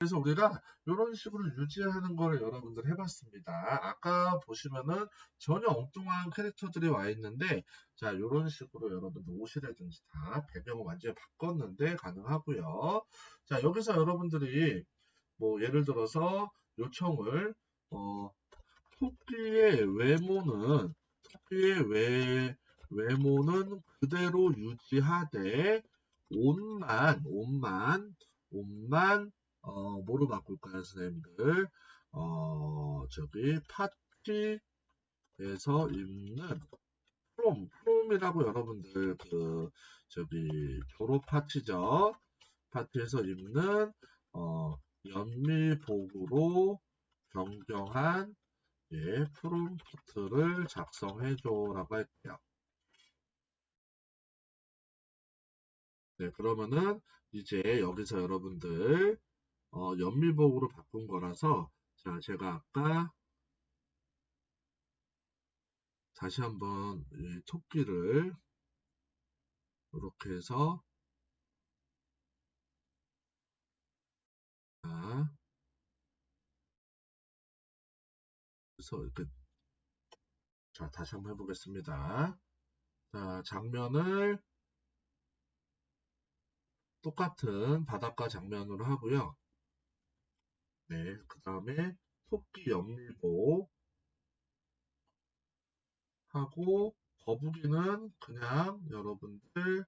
그래서 우리가 이런 식으로 유지하는 거를 여러분들 해봤습니다. 아까 보시면은 전혀 엉뚱한 캐릭터들이 와 있는데 자 이런 식으로 여러분들 옷이라든지 다 배경을 완전히 바꿨는데 가능하고요. 자 여기서 여러분들이 뭐 예를 들어서 요청을 어 토끼의 외모는 토끼의 외 외모는 그대로 유지하되 옷만 옷만 옷만 어 뭐로 바꿀까요 선생님들 어 저기 파티에서 입는 프롬 프롬이라고 여러분들 그 저기 졸업 파티죠 파티에서 입는 어 연미복으로 변경한 예, 프롬프트를 작성해줘라고 할게요. 네, 그러면은 이제 여기서 여러분들 어, 연밀복으로 바꾼 거라서 자, 제가 아까 다시 한번 예, 토끼를 이렇게 해서 자, 그래서 이렇게 자 다시 한번 해보겠습니다. 자 장면을 똑같은 바닷가 장면으로 하고요. 네, 그 다음에 토끼 연밀보 하고 거북이는 그냥 여러분들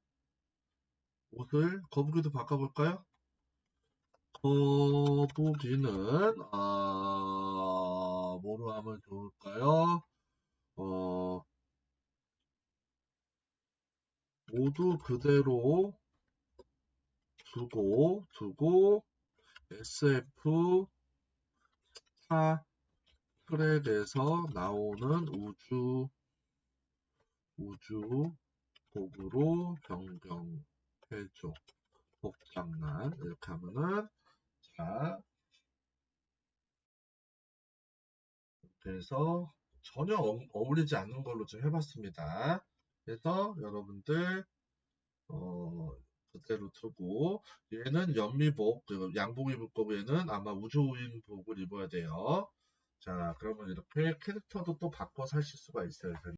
옷을 거북이도 바꿔볼까요? 거북이는 아 뭐로 하면 좋을까요? 어 모두 그대로 두고 두고 SF 타 트랙에서 나오는 우주 우주 복으로 변경해줘 복장난 이렇게 하면은 자 그래서 전혀 어, 어울리지 않는 걸로 좀 해봤습니다. 그래서 여러분들 어, 그대로 두고 얘는 연미복 그 양복 입을 거고 얘는 아마 우주인복을 입어야 돼요. 자 그러면 이렇게 캐릭터도 또 바꿔서 하실 수가 있어요.